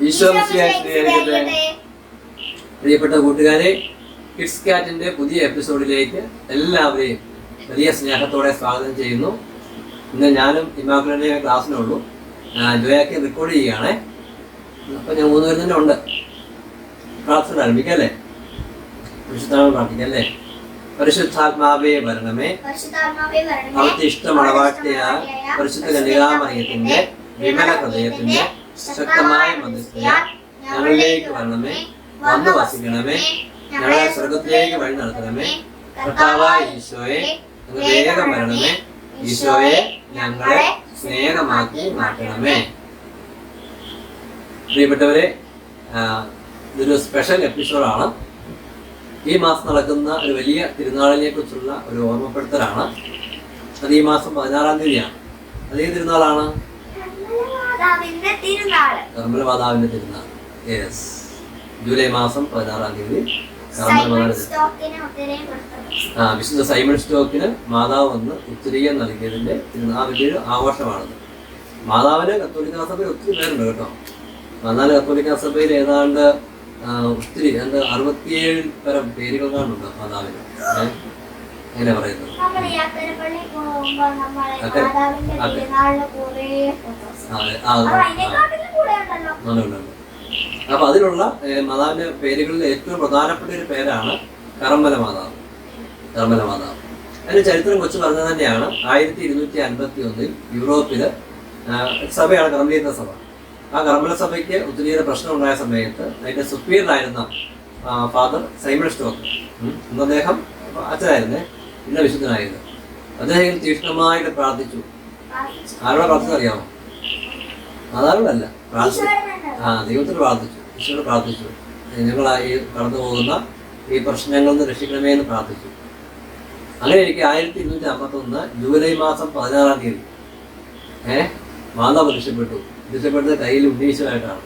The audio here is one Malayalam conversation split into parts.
ഈശോ. പ്രിയപ്പെട്ട കൂട്ടുകാരെ കിഡ്സ് കാറ്റിന്റെ പുതിയ എപ്പിസോഡിലേക്ക് എല്ലാവരെയും വലിയ സ്നേഹത്തോടെ സ്വാഗതം ചെയ്യുന്നു. ഇന്ന് ഞാനും ഇമാക്കളുടെ ക്ലാസ്സിനുള്ളൂ ജോയാക്കി റെക്കോർഡ് ചെയ്യുകയാണേ. അപ്പൊ ഞാൻ മൂന്ന് പേര് തന്നെ ഉണ്ട്. പ്രാർത്ഥന ആരംഭിക്കാം അല്ലേ വിശുദ്ധാമ പ്രാർത്ഥിക്കാം അല്ലേ? പരിശുദ്ധാത്മാവേ വരണമേ. പരിശുദ്ധാത്മാവേ വരണമേ. അവിടുത്തെ ഇഷ്ടമളവാട്ടിയ പരിശുദ്ധ കന്യകാമറിയത്തിന്റെ വിമല ഹൃദയത്തിന്റെ ശക്തമായ മധ്യസ്ഥയാൽ ഞങ്ങളിലേക്ക് വരണമേ. വന്നു വസിക്കണമേ. ഞങ്ങളെ സ്വർഗത്തിലേക്ക് വഴി നടത്തണമേ. കർത്താവായ ഈശോയെ വേഗം വരണമേ. ഈശോയെ ഞങ്ങളെ സ്നേഹമാക്കി മാറ്റണമേ. പ്രിയപ്പെട്ടവരെ ഇതൊരു സ്പെഷ്യൽ എപ്പിസോഡാണ് ഈ മാസം നടക്കുന്ന ഒരു വലിയ തിരുനാളിനെ കുറിച്ചുള്ള ഒരു ഓർമ്മപ്പെടുത്തലാണ്. അത് ഈ മാസം പതിനാറാം തീയതിയാണ്. അതേ തിരുനാളാണ്? മാതാവിന്റെ തിരുനാൾ. കർമ്മല മാതാവിന്റെ തിരുനാൾ. യെസ് ജൂലൈ മാസം പതിനാറാം തീയതി ആ വിശുദ്ധ സൈമൺ സ്റ്റോക്കിന് മാതാവ് വന്ന് ഉത്തരീയം നൽകിയതിന്റെ ആ വലിയൊരു ആഘോഷമാണത്. മാതാവിന് കത്തോലിക്ക സഭയിൽ ഒത്തിരി പേരുണ്ട് കേട്ടോ. എന്നാൽ കത്തോലിക്ക സഭയിൽ ഏതാണ്ട് ഒത്തിരി എന്താ അറുപത്തിയേഴ് പരം പേരുകൾ കാണുന്നുണ്ട് മാതാവിന്. ഏഹ് എങ്ങനെ പറയുന്നത്. അപ്പൊ അതിലുള്ള മാതാവിന്റെ പേരുകളിൽ ഏറ്റവും പ്രധാനപ്പെട്ട ഒരു പേരാണ് കറമ്പല മാതാവ്. കറമ്പല മാതാവ്. അതിന് ചരിത്രം കൊച്ചു പറഞ്ഞത് തന്നെയാണ്. ആയിരത്തി ഇരുന്നൂറ്റി അൻപത്തി ഒന്നിൽ യൂറോപ്പിൽ സഭയാണ് കർമ്മലീയ സഭ. ആ കർമ്മല സഭയ്ക്ക് ഒത്തിരിയേറെ പ്രശ്നം ഉണ്ടായ സമയത്ത് അതിന്റെ സുപ്പീരിയർ ആയിരുന്ന ഫാദർ സൈമൺ സ്റ്റോക്ക്. ഉം. അന്ന് അദ്ദേഹം അച്ഛനായിരുന്നേ ഇന്ന വിശുദ്ധനായിരുന്നു. അദ്ദേഹം തീക്ഷ്ണമായിട്ട് പ്രാർത്ഥിച്ചു. ആരോടെ പ്രാർത്ഥിച്ചത് അറിയാമോ? അതാരോടല്ല പ്രാർത്ഥിച്ചു ആ ദൈവത്തിന് പ്രാർത്ഥിച്ചു. ഈശോയോട് പ്രാർത്ഥിച്ചു. ഞങ്ങൾ ഈ കടന്നു പോകുന്ന ഈ പ്രശ്നങ്ങളിൽ നിന്ന് രക്ഷിക്കണമേ എന്ന് പ്രാർത്ഥിച്ചു. അങ്ങനെ എനിക്ക് ആയിരത്തി ഇരുന്നൂറ്റി അമ്പത്തി ഒന്ന് ജൂലൈ മാസം പതിനാറാം തീയതി ഏ മാതാവ് രക്ഷപ്പെട്ടു രക്ഷപ്പെട്ടത് കയ്യിൽ ഉന്നയിച്ചതായിട്ടാണ്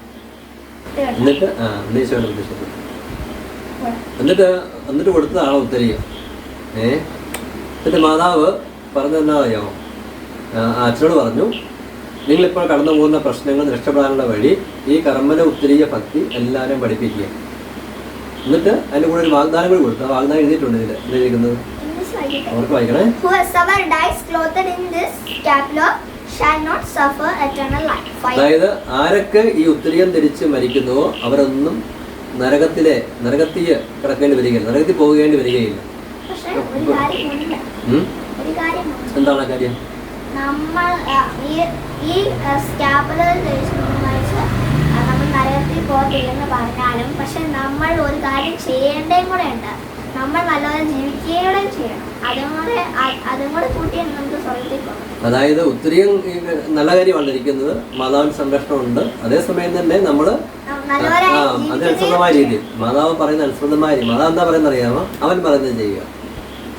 എന്നിട്ട് ആ ഉന്നയിച്ചതായിട്ട് രക്ഷപ്പെട്ടു എന്നിട്ട് എന്നിട്ട് കൊടുത്തതാണ് ഉത്തരീയം. ഏ എന്നിട്ട് മാതാവ് പറഞ്ഞതെന്നാ അറിയാമോ ആ, ആ അച്ഛനോട് പറഞ്ഞു നിങ്ങളിപ്പോൾ കടന്നു പോകുന്ന പ്രശ്നങ്ങൾ രക്ഷപ്പെടാനുള്ള വഴി ഈ കർമ്മന ഉത്തരീയ ഭക്തി എല്ലാവരും പഠിപ്പിക്കുക. എന്നിട്ട് അതിന്റെ കൂടെ ഒരു വാഗ്ദാനം കൂടി കൊടുത്തു. ആ വാഗ്ദാനം എഴുതിയിട്ടുണ്ട് ഇതിൽ എഴുതിയിരിക്കുന്നത്. അവർക്ക് വായിക്കണേ. അതായത് ആരൊക്കെ ഈ ഉത്തരീയം ധരിച്ച് മരിക്കുന്നുവോ അവരൊന്നും നരകത്തിലെ നരകത്തിൽ കിടക്കേണ്ടി വരികയില്ല നരകത്തിൽ പോകേണ്ടി വരികയില്ല. ഒരു? എന്താണ് കാര്യം? നമ്മൾ ഈ ഈ നമ്മൾ നരകത്തിൽ പോകത്തില്ലെന്ന് പറഞ്ഞാലും പക്ഷെ നമ്മൾ ഒരു കാര്യം ചെയ്യേണ്ടതും കൂടെ ഉണ്ട്. നമ്മൾ നല്ലപോലെ ജീവിക്കുകയും ചെയ്യണം. അതും കൂടെ അതും കൂടെ കൂട്ടി നമുക്ക് സ്വർഗത്തിൽ പോകാം അതായത് ഒത്തിരിയും നല്ല കാര്യമാണ് ഇരിക്കുന്നത്. മാതാവിന് സംരക്ഷണമുണ്ട്. അതേസമയം തന്നെ നമ്മൾ നം- നല്ലപോലെ ആ അത് അനുസൃതമായ രീതിയിൽ. മാതാവ് പറയുന്ന അനുസൃതമായ രീതി. മാതാവ് എന്താ പറയുന്നറിയാമോ അവൻ പറയുന്നത് ചെയ്യുക.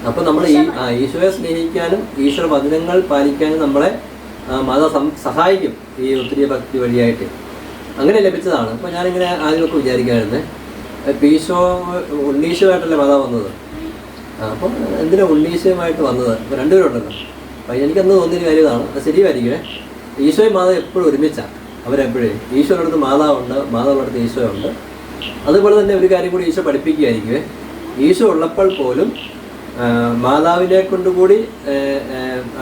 അപ്പൊ നമ്മൾ ഈ ഈശോയെ സ്നേഹിക്കാനും ഈശ്വര വചനങ്ങൾ പാലിക്കാനും നമ്മളെ മത സഹായിക്കും ഈ ഒത്തിരി ഭക്തി വഴിയായിട്ട്. അങ്ങനെ ലഭിച്ചതാണ്. അപ്പൊ ഞാനിങ്ങനെ ആദ്യമൊക്കെ വിചാരിക്കായിരുന്നേ ഇപ്പൊ ഈശോ ഉണ്ണീശോയായിട്ടല്ലേ മത വന്നത്? അപ്പൊ അപ്പം എന്തിനാ ഉണ്ണീശയുമായിട്ട് വന്നത്? ഇപ്പൊ രണ്ടുപേരുണ്ടല്ലോ. അപ്പൊ എനിക്കന്ന് തോന്നിയൊരു കാര്യം ഇതാണ്. അത് ശരിയായിരിക്കുമേ ഈശോയും മാതാവ് എപ്പോഴും ഒരുമിച്ചാണ് അവരെപ്പോഴേ. ഈശോയുടെ അടുത്ത് മാതാവുണ്ട് ഈശോ ഉണ്ട് അതുപോലെ തന്നെ ഒരു കാര്യം കൂടി ഈശോ പഠിപ്പിക്കുകയായിരിക്കുമേ ഈശോ ഉള്ളപ്പോൾ പോലും മാതാവിനെ കൊണ്ടുകൂടി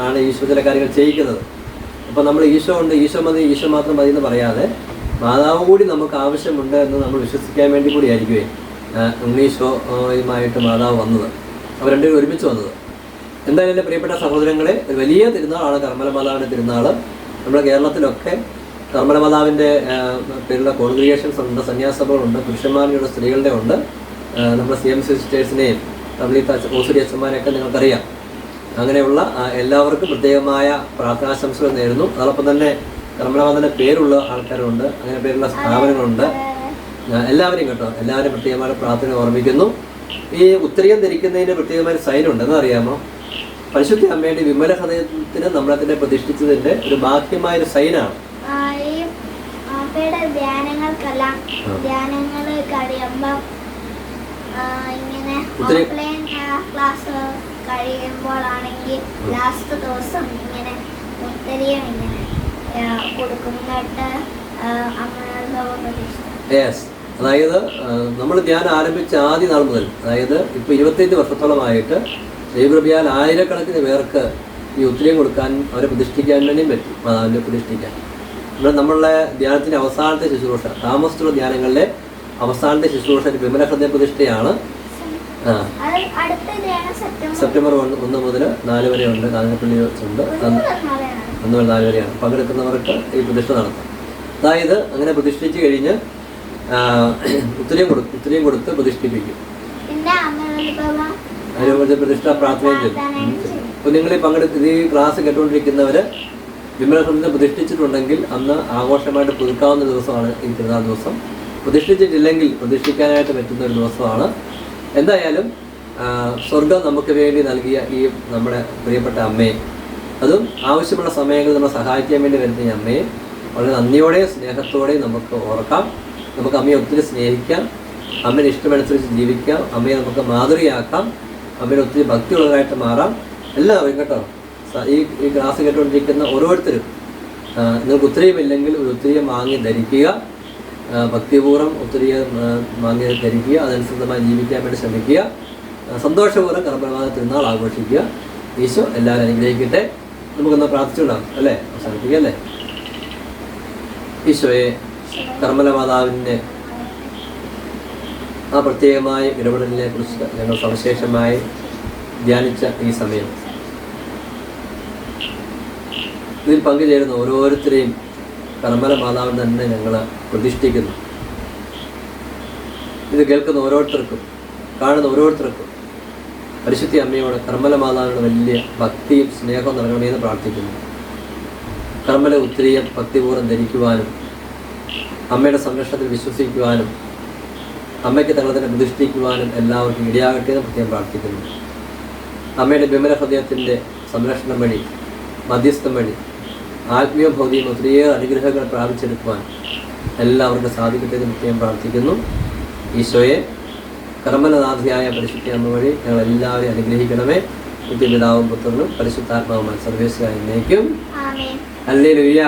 ആണ് ഈശോ ചില കാര്യങ്ങൾ ചെയ്യിക്കുന്നത്. അപ്പോൾ നമ്മൾ ഈശോ ഉണ്ട് ഈശോ മതി ഈശോ മാത്രം മതി എന്ന് പറയാതെ മാതാവ് കൂടി നമുക്ക് ആവശ്യമുണ്ട് എന്ന് നമ്മൾ വിശ്വസിക്കാൻ വേണ്ടി കൂടി ആയിരിക്കുമേ ഉണ്ണീശോയുമായിട്ട് മാതാവ് വന്നത്. അവർ രണ്ടുപേരും ഒരുമിച്ച് വന്നത്. എന്തായാലും എന്റെ പ്രിയപ്പെട്ട സഹോദരങ്ങളെ ഒരു വലിയ തിരുനാളാണ് കർമ്മല മാതാവിന്റെ തിരുനാൾ നമ്മുടെ കേരളത്തിലൊക്കെ കർമ്മല മാതാവിന്റെ പേരുള്ള കോൺഗ്രിഗേഷൻസ് ഉണ്ട് സന്യാസഭകളുണ്ട് പുരുഷന്മാരുടെ സ്ത്രീകളുടെ ഉണ്ട്. നമ്മുടെ സി എം സിസ്റ്റേഴ്സിനെയും തമിഴ് ഓസുരി അച്ഛന്മാരെയൊക്കെ നിങ്ങൾക്കറിയാം. അങ്ങനെയുള്ള എല്ലാവർക്കും പ്രത്യേകമായ പ്രാർത്ഥനാശംസകൾ നേരുന്നു. അതോടൊപ്പം തന്നെ കർമ്മനാഥന്റെ പേരുള്ള ആൾക്കാരുണ്ട്. അങ്ങനെ പേരുള്ള സ്ഥാപനങ്ങളുണ്ട്. എല്ലാവരെയും കേട്ടോ എല്ലാവരും പ്രത്യേകമായ പ്രാർത്ഥന ഓർമ്മിക്കുന്നു. ഈ ഉത്തരീയം ധരിക്കുന്നതിന് പ്രത്യേകമായ സൈനുണ്ട് എന്നറിയാമോ? പരിശുദ്ധ അമ്മയുടെ വിമല ഹൃദയത്തിന് നമ്മളെ തന്നെ പ്രതിഷ്ഠിച്ചതിന്റെ ഒരു ബാഹ്യമായ ഒരു സൈനാണ് ധ്യാനങ്ങൾക്കെല്ലാം. ധ്യാനങ്ങൾ കഴിയുമ്പം ഇങ്ങനെ ഓൺലൈൻ ക്ലാസ് കഴിയുമ്പോഴാണെങ്കിൽ ലാസ്റ്റ് ദിവസം ഇങ്ങനെ മുത്തരിയും ഇങ്ങനെ ആ, കൊടുക്കും എന്നിട്ട് യെസ് അതായത് നമ്മൾ ധ്യാനം ആരംഭിച്ച ആദ്യ നാൾ മുതൽ അതായത് ഇപ്പോൾ ഇരുപത്തഞ്ച് വർഷത്തോളമായിട്ട് ദൈവകൃപയാൽ ആയിരക്കണക്കിന് പേർക്ക് ഈ ഉത്തരം കൊടുക്കാൻ അവരെ പ്രതിഷ്ഠിക്കാൻ വേണ്ടിയും പറ്റി. മാതാവിനെ പ്രതിഷ്ഠിക്കാൻ. ഇവിടെ നമ്മളുടെ ധ്യാനത്തിന്റെ അവസാനത്തെ ശുശ്രൂഷ താമസിച്ചുള്ള ധ്യാനങ്ങളിലെ അവസാനത്തെ ശുശ്രൂഷ വിമല ഹൃദയ പ്രതിഷ്ഠയാണ് സെപ്റ്റംബർ ഒന്ന് ഒന്ന് മുതൽ നാല് വരെ ഉണ്ട് കാഞ്ഞപ്പള്ളി ഉണ്ട് ഒന്ന് മുതൽ നാല് വരെയാണ്. പങ്കെടുക്കുന്നവർക്ക് ഈ പ്രതിഷ്ഠ നടത്താം. അതായത് അങ്ങനെ പ്രതിഷ്ഠിച്ചു കഴിഞ്ഞ് ഉത്തരയും കൊടുക്കും ഉത്തരയും കൊടുത്ത് പ്രതിഷ്ഠിപ്പിക്കും. പ്രതിഷ്ഠ പ്രാർത്ഥനയും ചെയ്യും അപ്പോൾ നിങ്ങൾ ഈ പങ്കെടുത്ത് ഈ ക്ലാസ് കേട്ടുകൊണ്ടിരിക്കുന്നവർ വിമലഹൃദയം പ്രതിഷ്ഠിച്ചിട്ടുണ്ടെങ്കിൽ അന്ന് ആഘോഷമായിട്ട് പുതുക്കാവുന്ന ദിവസമാണ് ഈ തിരുനാൾ ദിവസം. പ്രതിഷ്ഠിച്ചിട്ടില്ലെങ്കിൽ പ്രതിഷ്ഠിക്കാനായിട്ട് പറ്റുന്ന ഒരു ദിവസമാണ്. എന്തായാലും സ്വർഗം നമുക്ക് വേണ്ടി നൽകിയ ഈ നമ്മുടെ പ്രിയപ്പെട്ട അമ്മയെ. അതും ആവശ്യമുള്ള സമയങ്ങളിൽ നമ്മളെ സഹായിക്കാൻ വേണ്ടി വരുന്ന ഈ അമ്മയെ വളരെ നന്ദിയോടെയും സ്നേഹത്തോടെയും നമുക്ക് ഓർക്കാം. നമുക്ക് അമ്മയെ ഒത്തിരി സ്നേഹിക്കാം. അമ്മയുടെ ഇഷ്ടമനുസരിച്ച് ജീവിക്കാം. അമ്മയെ നമുക്ക് മാതൃകയാക്കാം. അമ്മയുടെ ഒത്തിരി ഭക്തിയുള്ളവരായിട്ട് മാറാം. എല്ലാവരും കേട്ടോ ഈ ഈ ക്ലാസ് കേട്ടുകൊണ്ടിരിക്കുന്ന ഓരോരുത്തരും നിങ്ങൾക്ക് ഉത്തരയുമില്ലെങ്കിൽ ഒരു ഉത്തരയും വാങ്ങി ധരിക്കുക. ഭക്തിപൂർവം ഒത്തിരി വാങ്ങി ധരിക്കുക അതനുസൃതമായി ജീവിക്കാൻ വേണ്ടി ശ്രമിക്കുക സന്തോഷപൂർവം കർമ്മമായ തിരുനാൾ ആഘോഷിക്കുക. ഈശോ എല്ലാവരും അനുഗ്രഹിക്കട്ടെ. നമുക്കൊന്ന് പ്രാർത്ഥിച്ചുകൊണ്ടാണ് അല്ലേ? അവസാനിപ്പിക്കുക അല്ലേ? ഈശോയെ കർമ്മല മാതാവിന്റെ ആ പ്രത്യേകമായ ഇടപെടലിനെ കുറിച്ച് ഞങ്ങൾ സവിശേഷമായി ധ്യാനിച്ച ഈ സമയം. ഇതിൽ പങ്കുചേരുന്ന ഓരോരുത്തരെയും കർമ്മല മാതാവ് തന്നെ ഞങ്ങൾ പ്രതിഷ്ഠിക്കുന്നു. ഇത് കേൾക്കുന്ന ഓരോരുത്തർക്കും കാണുന്ന ഓരോരുത്തർക്കും പരിശുദ്ധി അമ്മയോട് കർമ്മല മാതാവിനോട് വലിയ ഭക്തിയും സ്നേഹവും നൽകണമെന്ന് പ്രാർത്ഥിക്കുന്നു. കർമ്മല ഉത്തരീയം ഭക്തിപൂർവം ധരിക്കുവാനും അമ്മയുടെ സംരക്ഷണത്തിൽ വിശ്വസിക്കുവാനും അമ്മയ്ക്ക് തങ്ങളെ പ്രതിഷ്ഠിക്കുവാനും എല്ലാവർക്കും ഇടയാകട്ടെ എന്ന് പ്രത്യേകം പ്രാർത്ഥിക്കുന്നു. അമ്മയുടെ വിമല ഹൃദയത്തിന്റെ സംരക്ഷണം വഴി മധ്യസ്ഥം വഴി ആത്മീയ ഭൗതികം ഒത്തിരിയേറെ അനുഗ്രഹങ്ങൾ പ്രാപിച്ചെടുക്കുവാൻ എല്ലാവർക്കും സാധിക്കട്ടെ എന്ന് പ്രത്യേകം പ്രാർത്ഥിക്കുന്നു. ഈശോയെ കർമ്മനാഥിയായ പരിശുദ്ധ അമ്മ വഴി ഞങ്ങൾ എല്ലാവരെയും അനുഗ്രഹിക്കണമേ. നിത്യപിതാവും പുത്രനും പരിശുദ്ധാത്മാവുമായി സർവേശ്വരായി നയിക്കും അല്ലേ ലുയ്യ